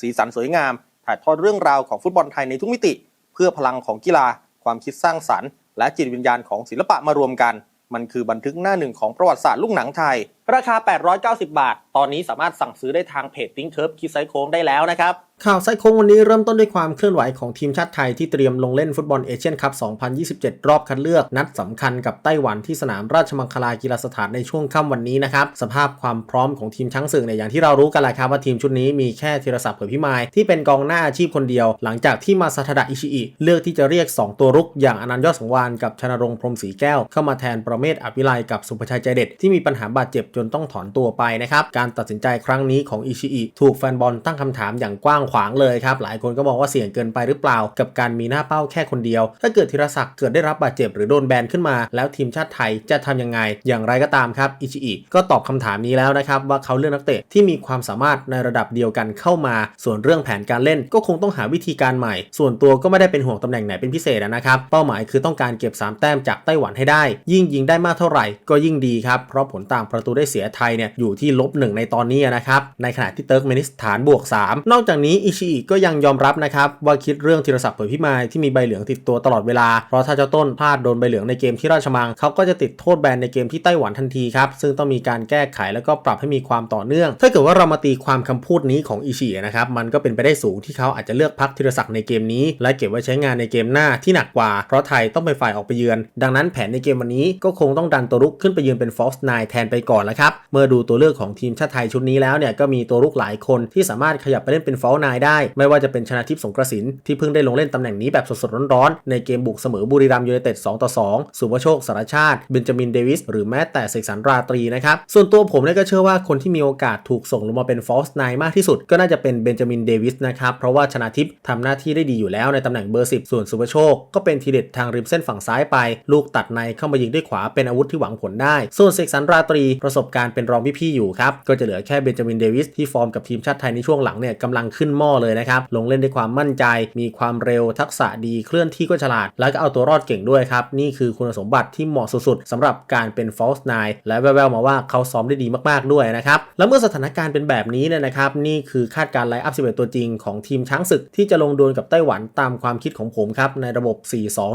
สีสันสวยงาม ถ่ายทอดเรื่องราวของฟุตบอลไทยในทุกมิติ เพื่อพลังของกีฬา ความคิดสร้างสรรค์ และจิตวิญญาณของศิลปะมารวมกัน มันคือบันทึกหน้าหนึ่งของประวัติศาสตร์ลูกหนังไทย ราคา 890 บาท ตอนนี้สามารถสั่งซื้อได้ทางเพจติ้งเคิร์ฟคิดไซโค้งได้แล้วนะครับ ข่าวไซโค้งวันนี้เริ่มต้นด้วยความเคลื่อนไหวของทีมชาติไทยที่เตรียมลงเล่นฟุตบอลเอเชียนคัพ 2027 รอบคัดเลือก นัดสำคัญกับไต้หวันที่สนามราชมังคลากีฬาสถานในช่วงค่ำวันนี้นะครับ สภาพความพร้อมของทีมช้างศึกเนี่ยอย่างที่เรารู้กันแหละครับว่าทีมชุดนี้มีแค่ธีรศักดิ์เผยพิมายที่เป็นกองหน้าอาชีพคนเดียว หลังจากที่มาซาทดะอิชิอิเลือกที่จะเรียก 2 ตัวรุก อย่างอนันต์ยอดสังวานกับชนรงพรมศรีแก้ว เข้ามาแทนประเมศอภิไลกับสุภชัยใจเด็ดที่มีปัญหาบาดเจ็บจนต้องถอนตัวไปนะครับการตัดสินใจครั้งนี้ของอิชิอิถูกแฟนบอลตั้งคำถามอย่างกว้างขวางเลยครับ หลายคนก็มองว่าเสี่ยงเกินไปหรือเปล่า กับการมีหน้าเป้าแค่คนเดียว ถ้าเกิดธีรศักดิ์เกิดได้รับบาดเจ็บหรือโดนแบนขึ้นมา แล้วทีมชาติไทยจะทำยังไง อย่างไรก็ตามครับอิชิอิก็ตอบคำถามนี้แล้วนะครับว่าเขาเลือกนักเตะที่มีความสามารถในระดับเดียวกันเข้ามา ส่วนเรื่องแผนการเล่นก็คงต้องหาวิธีการใหม่ ส่วนตัวก็ไม่ได้เป็นห่วงตำแหน่งไหนเป็นพิเศษนะครับเป้าหมายคือต้องการเก็บ 3 แต้มจากไต้หวันให้ได้ ยิ่งยิงได้มากเท่าไหร่ก็ยิ่งดีครับเพราะผลต่างประตูได้เสียไทยเนี่ยอยู่ที่ลบหนึ่งในตอนนี้นะครับในขณะที่เติร์กเมนิสถานบวก 3 นอกจากนี้อิชิอิก็ยังยอมรับนะครับว่าคิดเรื่องธีรศักดิ์เผยพิมายที่มีใบเหลืองติดตัวตลอดเวลา เพราะถ้าเจ้าต้นพลาดโดนใบเหลืองในเกมที่ราชมังเขาก็จะติดโทษแบนในเกมที่ไต้หวันทันทีครับซึ่งต้องมีการแก้ไขแล้วก็ปรับให้มีความต่อเนื่อง ถ้าเกิดว่าเรามาตีความคำพูดนี้ของอิชินะครับมันก็เป็นไปได้สูงที่เขาอาจจะเลือกพักธีรศักดิ์ในเกมนี้ และเก็บไว้ใช้งานในเกมหน้าที่หนักกว่า เพราะไทยต้องไปฝ่ายออกไปเยือน ดังนั้นแผนในเกมวันนี้ก็คงต้องดันตัวรุกขึ้นไปยืนเป็น false nine แทนไปก่อนแล้วครับเมื่อดูตัวเลือกของทีมชาติไทยชุดนี้แล้วเนี่ยก็มีตัวรุกหลายคนที่สามารถขยับไปเล่นเป็น false nine ได้ ไม่ว่าจะเป็นชนะทิพย์สงกระสินที่เพิ่งได้ลงเล่นตำแหน่งนี้แบบสดๆร้อนๆในเกมบุกเสมอบุรีรัมยูไนเต็ด2ต่อ2สุภโชคสารชาติเบนจามินเดวิสหรือแม้แต่เสกสรรราตรีนะครับส่วนตัวผมเนี่ยก็เชื่อว่าคนที่มีโอกาสถูกส่งลงมาเป็นฟอสไนมากที่สุด ก็น่าจะเป็นเบนจามินเดวิสนะครับเพราะว่าชนะทิพย์ทำหน้าที่ได้ดีอยู่แล้วในตำแหน่งเบอร์ 10 ส่วนสุภโชค ก็เป็นทีเด็ดทางริมเส้นฝั่งซ้ายไป ลูกตัดในเข้ามายิงด้วยขวาเป็นอาวุธที่หวังผลได้ ส่วนเสกสรรราตรีประสบการณ์เป็นรองพี่ๆอยู่ครับก็จะเหลือแค่เบนจามินเดวิสที่ฟอร์มกับทีมชาติไทยในช่วงหลังเนี่ยกำลังขึ้นหม้อเลยนะครับ ลงเล่นด้วยความมั่นใจ มีความเร็วทักษะดีเคลื่อนที่ก็ฉลาด แล้วก็เอาตัวรอดเก่งด้วยครับ นี่คือคุณสมบัติที่เหมาะสุดๆสำหรับการเป็น false nine และแววๆมาว่าเขาซ้อมได้ดีมากๆด้วยนะครับ แล้วเมื่อสถานการณ์เป็นแบบนี้เนี่ยนะครับ นี่คือคาดการไลน์อัพ11 ตัวจริงของทีมช้างศึกที่จะลงดวลกับไต้หวันตามความคิดของผมครับในระบบ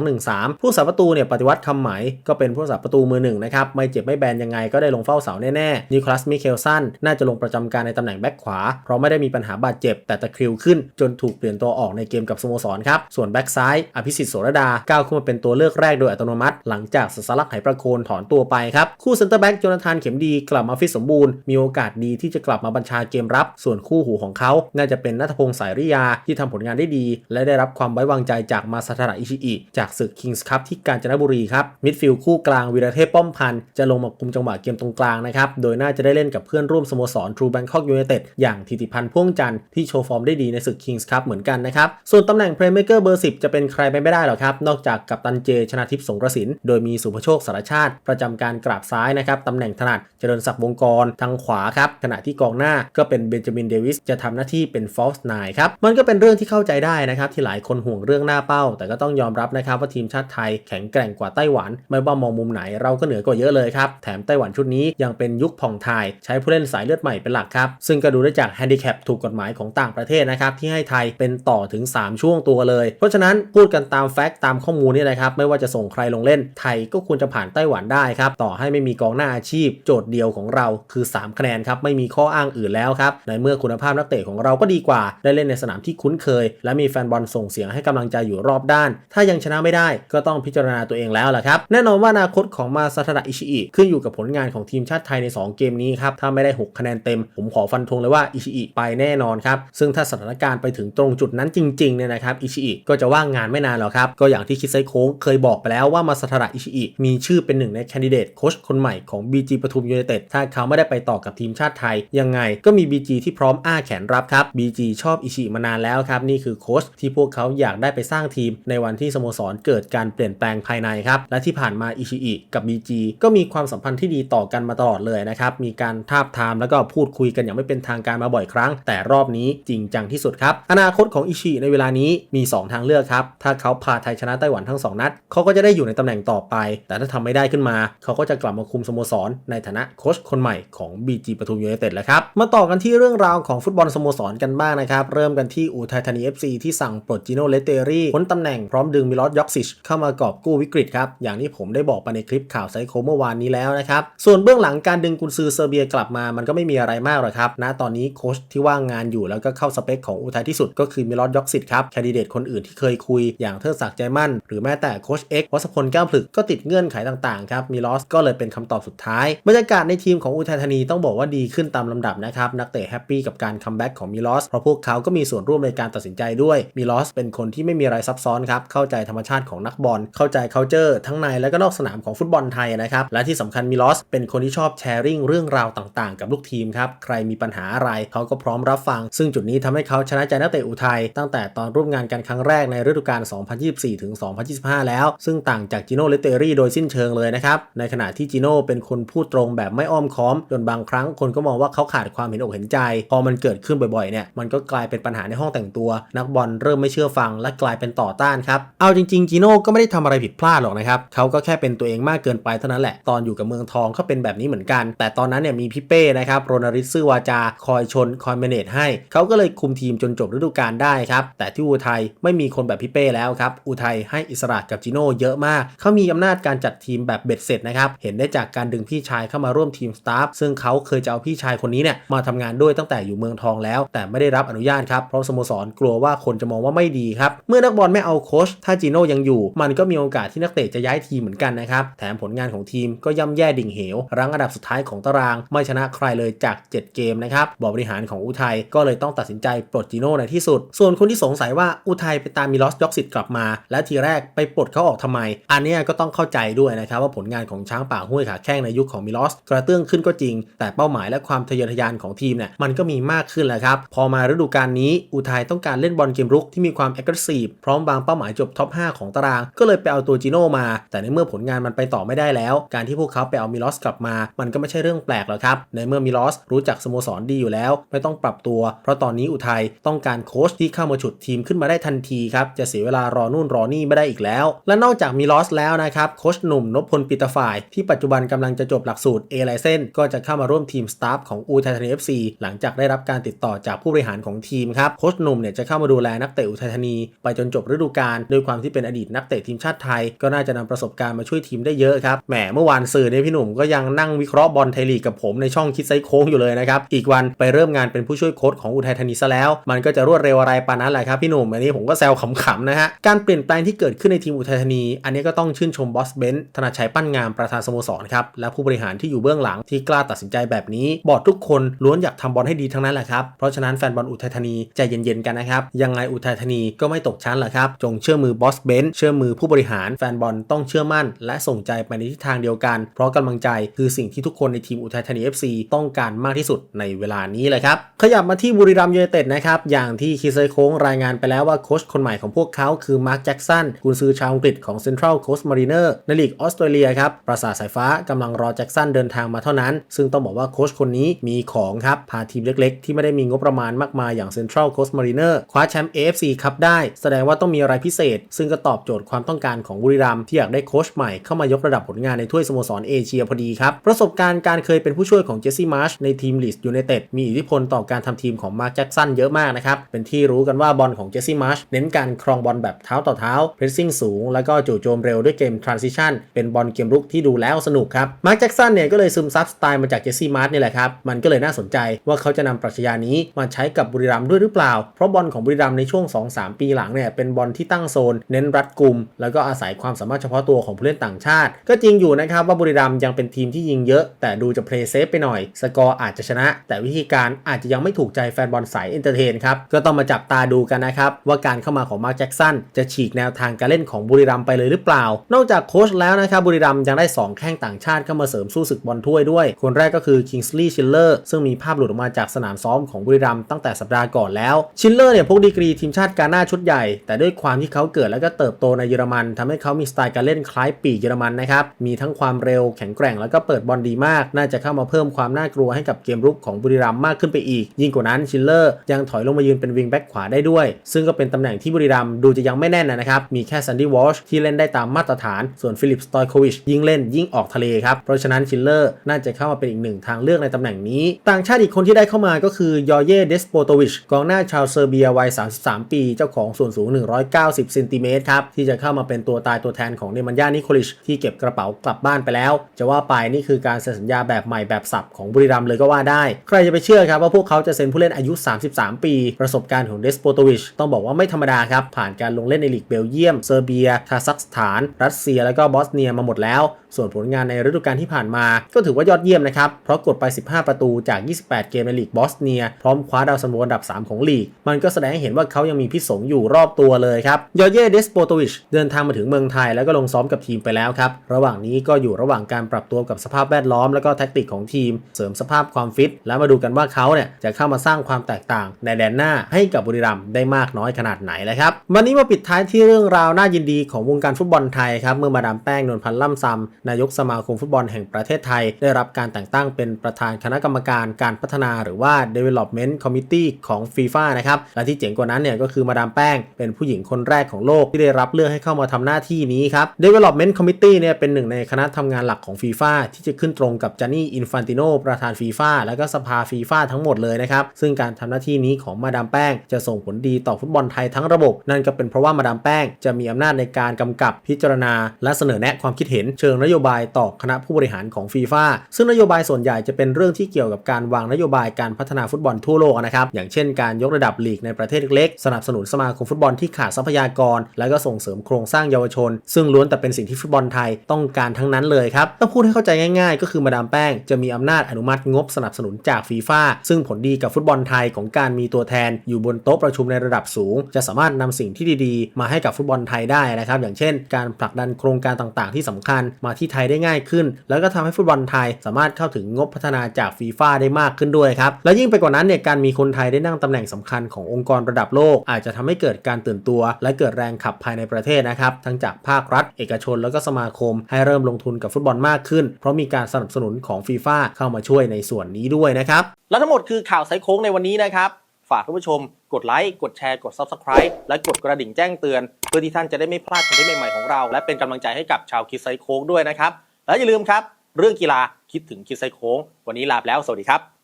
4-2-1-3 ผู้สาประตูเนี่ยปฏิวัติคำหมายก็เป็นผู้สาประตูมือหนึ่งนะครับไม่เจ็บไม่แบนยังไงก็ได้ลงเฝ้าเสาแน่ๆนิคลัสมิเคลสันน่าจะลงประจำการในตำแหน่งแบ็คขวาเพราะไม่ได้มีปัญหาบาดเจ็บแต่ตะคริวขึ้น จนถูกเปลี่ยนตัวออกในเกมกับสโมสรครับ ส่วนแบ็คซ้ายอภิสิทธิ์โสรดาก้าวขึ้นมาเป็นตัวเลือกแรกโดยอัตโนมัติ หลังจากสสลักไหประโคนถอนตัวไปครับ คู่เซนเตอร์แบ็กโจนาธานเข็มดีกลับมาฟิตสมบูรณ์ มีโอกาสดีที่จะกลับมาบัญชาเกมรับ ส่วนคู่หูของเขา น่าจะเป็นนัทพงศ์สายริยาที่ทำผลงานได้ดี และได้รับความไว้วางใจจากมาซาทาระอิชิอิจากศึกคิงส์คัพที่กาญจนบุรีครับมิดฟิลด์คู่กลางวีรเทพป้อมพันธ์จะลงมาคุมจังหวะเกมตรงกลางนะครับโดยน่าจะได้เล่นกับเพื่อนร่วมสโมสรทรูแบงคอกยูไนเต็ดอย่างธิติพันธ์พ่วงจันทร์ที่โชว์ฟอร์มได้ดีในศึกคิงส์คัพเหมือนกันนะครับ ส่วนตำแหน่งเพลย์เมเกอร์เบอร์ 10 จะเป็นใครไปไม่ได้หรอกครับ นอกจากกัปตันเจชนาทิพย์สงกระสิน โดยมีสุภโชคสารชาติ ประจำการกราบซ้ายนะครับตำแหน่งถนัดเจริญศักดิ์วงกรทางขวาครับขณะที่กองหน้าก็เป็นเบนจามินเดวิสจะทำหน้าที่เป็นฟอสไนครับมันก็เป็นเรื่องที่เข้าใจได้นะครับที่หลายคนห่วงเรื่องหน้าเป้า แต่ก็ต้องยอมรับนะครับว่าทีมชาติไทยแข็งแกร่งกว่าไต้หวัน ไม่ว่ามองมุมไหนเราก็เหนือกว่าเยอะเลยครับแถมไต้หวันชุดนี้ยังเป็นยุคผ่องไทยใช้ผู้เล่นสายเลือดใหม่เป็นหลักครับซึ่งก็ดูได้จากแฮนดิแคปถูกกฎหมายของต่างประเทศนะครับที่ให้ไทยเป็นต่อถึง 3 ช่วงตัวเลย เพราะฉะนั้นพูดกันตามแฟกต์ตามข้อมูลนี่นะครับไม่ว่าจะส่งใครลงเล่นไทยก็ควรจะผ่านไต้หวันได้ครับต่อให้ไม่มีกองหน้าอาชีพ โจทย์เดียวของเราคือ 3 คะแนนครับไม่มีข้ออ้างอื่นแล้วครับในเมื่อคุณภาพนักเตะของเราก็ดีกว่า ได้เล่นในสนามที่คุ้นเคย และมีแฟนบอลส่งเสียงให้กำลังใจอยู่รอบด้าน ถ้ายังชนะไม่ได้ก็ต้องพิจารณาตัวเองแล้วแหละครับแน่นอนว่าอนาคตของมาซาทาดะอิชิอิขึ้นอยู่กับผลงานของทีมชาติไทยใน 2 เกมนี้ครับถ้าไม่ได้ 6 คะแนนเต็ม ผมขอฟันธงเลยว่าอิชิอิไปแน่นอนครับซึ่งถ้าสถานการณ์ไปถึงตรงจุดนั้นจริงๆเนี่ยนะครับอิชิอิก็จะว่างงานไม่นานหรอกครับ ก็อย่างที่คิดไซโค้งเคยบอกไปแล้วว่ามาสทาระอิชิอิมีชื่อเป็นหนึ่งในแคนดิเดตโค้ชคนใหม่ของ BG ปทุมยูไนเต็ดถ้าเขาไม่ได้ไปต่อกับทีมชาติไทย ยังไงก็มี BG ที่พร้อมอ้าแขนรับครับ BG ชอบอิชิอิมานานแล้วครับ นี่คือโค้ชที่พวกเขาอยากได้ไปสร้างทีม ในวันที่สโมสรเกิดการเปลี่ยนแปลงภายในครับและที่ผ่านมาอิชิอิกับ BG ก็มีความสัมพันธ์ที่ดีต่อกันมาตลอดเลยนะครับมีการทาบทามแล้วก็พูดคุยกันอย่างไม่เป็นทางการมาบ่อยครั้ง แต่รอบนี้จริงจังที่สุดครับ อนาคตของอิชิในเวลานี้มี 2 ทางเลือกครับ ถ้าเขาพาไทยชนะไต้หวันทั้ง 2 นัด เขาก็จะได้อยู่ในตำแหน่งต่อไป แต่ถ้าทำไม่ได้ขึ้นมา เขาก็จะกลับมาคุมสโมสร ในฐานะโค้ชคนใหม่ของ BG ปทุมยูไนเต็ดแล้วครับ มาต่อกันที่เรื่องราวของฟุตบอลสโมสรกันบ้างนะครับ เริ่มกันที่อูทัยธานี FC ที่สั่งปลดจิโนเลเตอรี่พ้นตำแหน่งพร้อมดึงมิลอสยอกซิชเข้ามากอบกู้วิกฤตครับ อย่างที่ผมได้บอกไปในคลิปข่าวไซโคเมื่อวานนี้แล้วนะครับ ส่วนเบื้องหลังการดึงกุนซือเซอร์เบียกลับมา มันก็ไม่มีอะไรมากหรอกครับ ณ ตอนนี้โค้ชที่ว่างงานอยู่แล้วก็เข้าสเปคของอุทัยที่สุดก็คือมิลอสยอกซิชครับแคนดิเดตคนอื่นที่เคยคุยอย่างเทิดศักดิ์ใจมั่น หรือแม้แต่โคชเอ็กวัชพลแก้วผลึกก็ติดเงื่อนไขต่างๆครับมิลอสก็เลยเป็นคำตอบสุดท้ายบรรยากาศในทีมของอุทัยธานีต้องบอกว่าดีขึ้นตามลำดับนะครับนักเตะแฮปปี้กับการคัมแบ็กของมิลอสเพราะพวกเขาก็มีส่วนร่วมในการตัดสินใจด้วยมิลอสเป็นคนที่ไม่มีอะไรซับซ้อนครับเข้าใจธรรมชาติของนักบอลเข้าใจ c u เจอร์ทั้งในและก็นอกสนามของฟุตบอลไทยนะครับและที่สำคัญมิลอสเป็นคนที่ชอบแชร์ริ่งเรื่องราวต่างๆ กับลูกทีมครับใครมีปัญหาอะไรเขาก็พร้อมรับฟัง ซึ่งจุดนี้ทำให้เขาชนะใจนักเตะอุทัยตั้งแต่ตอนร่วมงานกันครั้งแรกในฤดูกาล 2024ถึง2025 แล้ว ซึ่งต่างจากจิโน่เลเตอรี่โดยสิ้นเชิงเลยนะครับ ในขณะที่จิโน่เป็นคนพูดตรงแบบไม่อ้อมค้อม จนบางครั้งคนก็มองว่าเขาขาดความเห็นอกเห็นใจ พอมันเกิดขึ้นบ่อยๆ เนี่ย มันก็กลายเป็นปัญหาในห้องแต่งตัว นักบอลเริ่มไม่เชื่อฟังและกลายเป็นต่อต้านครับ เอาจริงๆจิโน่ก็ไม่ได้ทำอะไรผิดพลาดหรอกนะครับ เขาก็แค่เป็นตัวเองมากเกินไปเท่านั้นแหละ ตอนอยู่กับเมืองทองก็เป็นแบบนี้เหมือนกัน แต่ตอนนั้นเนี่ยมีพี่เป้นะครับโรนาริสซื่อวาจาคอยชนคอยเมเนจให้ เขาก็เลยคุมทีมจนจบฤดูกาลได้ครับ แต่ที่อุทัยไม่มีคนแบบพี่เป้แล้วครับ อุทัยให้อิสระกับจิโน่เยอะมาก เขามีอำนาจการจัดทีมแบบเบ็ดเสร็จนะครับ เห็นได้จากการดึงพี่ชายเข้ามาร่วมทีมสตาฟ ซึ่งเขาเคยจะเอาพี่ชายคนนี้เนี่ยมาทำงานด้วยตั้งแต่อยู่เมืองทองแล้ว แต่ไม่ได้รับอนุญาตครับ เพราะสโมสรกลัวว่าคนจะมองว่าไม่ดีครับ เมื่อนักบอลไม่เอาโค้ช ถ้าจิโน่ยังอยู่ มันก็มีโอกาสที่นักเตะจะย้ายทีมเหมือนกันนะครับ แถมผลงานของทีมก็ย่ำแย่ดิ่งเหว รั้งอันดับสุดท้ายของตาราง ไม่ชนะใครเลยจาก 7 เกมนะครับบอบริหารของอุทัยก็เลยต้องตัดสินใจใจปลดจิโน่ในที่สุด ส่วนคนที่สงสัยว่าอุทัยไปตามมิลอสยอกสิทธิ์กลับมา และทีแรกไปปลดเขาออกทำไม อันนี้ก็ต้องเข้าใจด้วยนะครับว่าผลงานของช้างป่าห้วยขาแข้งในยุคของมิลอส กระเตื้องขึ้นก็จริง แต่เป้าหมายและความทะเยอทะยานของทีมเนี่ยมันก็มีมากขึ้นแล้วครับ พอมาฤดูกาลนี้อุทัยต้องการเล่นบอลเกมรุกที่มีความแอคทีฟพร้อมวางเป้าหมายจบท็อป 5 ของตาราง ก็เลยไปเอาตัวจิโน่มา แต่ในเมื่อผลงานมันไปต่อไม่ได้แล้ว การที่พวกเขาไปเอามิลอสกลับมา มันก็ไม่ใช่เรื่องแปลกหรอกครับในเมื่อมิลอสรู้จักสโมสรดีอยู่แล้ว ไม่ต้องปรับตัว เพราะตอนนี้อุทัยต้องการโค้ชที่เข้ามาฉุดทีมขึ้นมาได้ทันทีครับจะเสียเวลารอนู่นรอนี่ไม่ได้อีกแล้ว และนอกจากมิลอสแล้วนะครับโค้ชหนุ่มนพพลปิตาฝ่าย ที่ปัจจุบันกำลังจะจบหลักสูตร A ไลเซนก็จะเข้ามาร่วมทีมสตาฟของอูทัยธานี FC หลังจากได้รับการติดต่อจากผู้บริหารของทีมครับโค้ชหนุ่มเนี่ยจะเข้ามาดูแลนักเตะอุทัยธานีไปจนจบฤดูกาลด้วยความที่เป็นอดีตนักเตะทีมชาติไทย ก็น่าจะนำประสบการณ์มาช่วยทีมได้เยอะครับแหมเมื่อวานสื่อเนี่ยพี่หนุ่มก็ยังนั่งวิเคราะห์บอลไทยลีกกับผมในช่องคิดไซโค้งอยู่เลยนะครับอีกวันไปเริ่มงานเป็นผู้ช่วยโค้ชของอุทัยธานีซะแล้ว มันก็จะรวดเร็วอะไรปานนั้นแหละครับพี่หนุ่มอันนี้ผมก็แซวขำๆนะฮะการเปลี่ยนแปลงที่เกิดขึ้นในทีมอุทัยธานี อันนี้ก็ต้องชื่นชมบอสเบนซ์ธนาชัยปั้นงามประธานสโมสรครับและผู้บริหารที่อยู่เบื้องหลังที่กล้าตัดสินใจแบบนี้ บอร์ดทุกคนล้วนอยากทำบอลให้ดีทั้งนั้นแหละครับเพราะฉะนั้นแฟนบอลอุทัยธานีใจเย็นๆกันนะครับยังไงอุทัยธานีก็ไม่ตกชั้นหรอกครับจงเชื่อมือบอสเบนซ์เชื่อมือผู้บริหารแฟนบอลต้องเชื่อมั่น และส่งใจไปในทิศทางเดียวกัน เพราะกำลังใจคือสิ่งที่ทุกคนในทีมอุทัยธานี FC ต้องการมากที่สุดในเวลานี้เลยครับขยับมาที่บุรีรัมย์ยูไนเต็ดนะครับอย่างที่คิเซยโค้งรายงานไปแล้วว่าโค้ชคนใหม่ของพวกเขาคือมาร์คแจ็กสันกุนซือชาวอังกฤษของ Central Coast Mariner ในลีกออสเตรเลียครับปราสาทสายฟ้ากำลังรอแจ็กสันเดินทางมาเท่านั้น ซึ่งต้องบอกว่าโค้ชคนนี้มีของครับพาทีมเล็กๆ ที่ไม่ได้มีงบประมาณมากมายอย่าง Central Coast Mariner คว้าแชมป์ AFC ครับได้ แสดงว่าต้องมีอะไรพิเศษ ซึ่งก็ตอบโจทย์ความต้องการของบุรีรัมย์ที่อยากได้โค้ชใหม่เข้ามายกระดับผลงานในถ้วยสโมสรเอเชียพอดีครับประสบการณ์การเคยเป็นผู้ช่วยของเจสซี่มาร์ชในทีมลีดยูไนเต็ดมีอิทธิพลต่อการทำทีมของมาร์คแจ็กสันเยอะมากนะครับ เป็นที่รู้กันว่าบอลของเจสซี่มาร์ชเน้นการครองบอลแบบเท้าต่อเท้าเพรสซิ่งสูง แล้วก็จู่โจมเร็วด้วยเกมทรานซิชันเป็นบอลเกมรุกที่ดูแล้วสนุกครับมาร์คแจ็กสันเนี่ยก็เลยซึมซับสไตล์มาจากเจสซี่มาร์ชนี่แหละครับมันก็เลยน่าสนใจว่าเขาจะนำปรัชญานี้มาใช้กับบุรีรัมย์ด้วยหรือเปล่า เพราะบอลของบุรีรัมย์ในช่วง 2-3 ปีหลังเนี่ยเป็นบอลที่ตั้งโซน เน้นรัดกุม แล้วก็อาศัยความสามารถเฉพาะตัวของผู้เล่นต่างชาติ ก็จริงอยู่นะครับว่าบุรีรัมย์ยังเป็นทีมที่ยิงเยอะ แต่ดูจะเพลย์เซฟไปหน่อย สกอร์อาจจะชนะ แต่วิธีการอาจจะยังไม่ถูกใจแฟนบอลสายายเอนเตอร์เทนครับ ก็ต้องมาจับตาดูกันนะครับ ว่าการเข้ามาของมาร์คแจ็กสันจะฉีกแนวทางการเล่นของบุรีรัมไปเลยหรือเปล่า นอกจากโค้ชแล้วนะครับบุรีรัมยังได้ 2 แข้งต่างชาติเข้ามาเสริมสู้ศึกบอลถ้วยด้วย คนแรกก็คือคิงส์ลีย์ชิลเลอร์ซึ่งมีภาพหลุดออกมาจากสนามซ้อมของบุรีรัมตั้งแต่สัปดาห์ก่อนแล้วชิลเลอร์เนี่ยพกดีกรีทีมชาติกาหน้าชุดใหญ่ แต่ด้วยความที่เขาเกิดแล้วก็เติบโตในเยอรมันทำให้เขามีสไตล์การเล่นคล้ายปีเยอรมันนะครับมีทั้งความเร็วแข็งแกร่งแล้วก็เปิดบอลดีมาก น่าจะเข้ามาเพิ่มความน่ากลัวให้กับเกมรุกของบุรีรัมมากขึ้นไปอีก ยิ่งกว่านั้นชิลเลอร์ยังถอยลงมายืนเป็นวิงแบ็กขวาได้ด้วย ซึ่งก็เป็นตำแหน่งที่บุรีรัมดูจะยังไม่แน่นนะครับ มีแค่ซันดี้วอชที่เล่นได้ตามมาตรฐาน ส่วนฟิลิปสตอยโควิชยิ่งเล่นยิ่งออกทะเลครับ เพราะฉะนั้นชิลเลอร์น่าจะเข้ามาเป็นอีกหนึ่งทางเลือกในตำแหน่งนี้ ต่างชาติอีกคนที่ได้เข้ามาก็คือยอเย่เดสโปโตวิชกองหน้าชาวเซอร์เบียวัย 33 ปี เจ้าของส่วนสูง 190เซนติเมตรครับที่จะเข้ามาเป็นตัวตายตัวแทนของเนมันยานิโคลิชที่เก็บกระเป๋ากลับบ้านไปแล้ว จะว่าไปนี่คือการเซ็นสัญญาแบบใหม่แบบสับของบุรีรัมเลยก็ว่าได้ ใครจะไปเชื่อครับว่าพวกเขาจะเซ็นผู้เล่นอายุ33 ปี ประสบการณ์ของเดสโปโตวิชต้องบอกว่าไม่ธรรมดาครับ ผ่านการลงเล่นในลีกเบลเยียม เซอร์เบีย คาซัคสถาน รัสเซีย แล้วก็บอสเนียมาหมดแล้ว ส่วนผลงานในฤดูกาลที่ผ่านมา ก็ถือว่ายอดเยี่ยมนะครับ เพราะกดไป 15 ประตูจาก 28 เกมในลีกบอสเนีย พร้อมคว้าดาวซันโวอันดับ 3 ของลีก มันก็แสดงให้เห็นว่าเขายังมีพิษสงอยู่รอบตัวเลยครับยอเย่เดสโปโตวิชเดินทางมาถึงเมืองไทยแล้วก็ลงซ้อมกับทีมไปแล้วครับระหว่างนี้ก็อยู่ระหว่างการปรับตัวกับสภาพแวดล้อม แล้วก็แท็กติกของทีม เสริมสภาพความฟิต แล้วมาดูกันว่าเขาเนี่ยจะเข้ามาสร้างความแตกต่างในแดนหน้าให้กับบุรีรัมย์ได้มากน้อยขนาดไหนเลยครับวันนี้มาปิดท้ายที่เรื่องราวน่ายินดีของวงการฟุตบอลไทยครับเมื่อมาดามแป้งนวลพันธ์ล่ำซำนายกสมาคมฟุตบอลแห่งประเทศไทย ได้รับการแต่งตั้งเป็นประธานคณะกรรมการการพัฒนาหรือว่า Development Committee ของ FIFA นะครับและที่เจ๋งกว่านั้นเนี่ยก็คือมาดามแป้ง เป็นผู้หญิงคนแรกของโลกที่ได้รับเลือกให้เข้ามาทำหน้าที่นี้ครับ Development Committee เนี่ยเป็นหนึ่งในคณะทำงานหลักของ FIFA ที่จะขึ้นตรงกับจานี่อินฟันติโนประธาน FIFA แล้วก็สภา FIFA ทั้งหมดเลยนะครับซึ่งการทำหน้าที่นี้ของมาดามแป้ง จะส่งผลดีต่อฟุตบอลไทยทั้งระบบ นั่นก็เป็นเพราะว่ามาดามแป้ง จะมีอำนาจในการกำกับพิจารณา และเสนอแนะความคิดเห็น เชิงนโยบายต่อคณะผู้บริหารของฟีฟ่าซึ่งนโยบายส่วนใหญ่จะเป็นเรื่องที่เกี่ยวกับการวางนโยบายการพัฒนาฟุตบอลทั่วโลกนะครับอย่างเช่นการยกระดับลีกในประเทศเล็กๆสนับสนุนสมาคมฟุตบอลที่ขาดทรัพยากร และก็ส่งเสริมโครงสร้างเยาวชน ซึ่งล้วนแต่เป็นสิ่งที่ฟุตบอลไทยต้องการทั้งนั้นเลยครับถ้าพูดให้เข้าใจง่าย ๆ ก็คือมาดามแป้งจะมีอำนาจอนุมัติงบสนับสนุนจากฟีฟ่าซึ่งผลดีกับฟุตบอลไทยของการมีตัวแทนอยู่บนโต๊ะประชุมในระดับสูง จะสามารถนำสิ่งที่ดีๆ มาให้กับฟุตบอลไทยได้นะครับ อย่างเช่น การผลักดันโครงการต่างๆ ที่สำคัญมาที่ไทยได้ง่ายขึ้น แล้วก็ทำให้ฟุตบอลไทยสามารถเข้าถึงงบพัฒนาจากฟีฟ่าได้มากขึ้นด้วยครับ และยิ่งไปกว่านั้นเนี่ยการมีคนไทยได้นั่งตำแหน่งสำคัญขององค์กรระดับโลก อาจจะทำให้เกิดการตื่นตัว และเกิดแรงขับภายในประเทศนะครับทั้งจากภาครัฐ เอกชนแล้วก็สมาคม ให้เริ่มลงทุนกับฟุตบอลมากขึ้น เพราะมีการสนับสนุนของฟีฟ่าเข้ามาช่วยในส่วนนี้ด้วยนะครับและทั้งหมดคือข่าวไซโค้งในวันนี้นะครับ ฝากท่านผู้ชม กดไลค์ กดแชร์ กด Subscribe และกดกระดิ่งแจ้งเตือน เพื่อที่ท่านจะได้ไม่พลาดคอนเทนต์ใหม่ๆของเรา และเป็นกำลังใจให้กับชาวคิดไซโค้งด้วยนะครับ และอย่าลืมครับ เรื่องกีฬาคิดถึงคิดไซโค้ง วันนี้ลาไปแล้ว สวัสดีครับ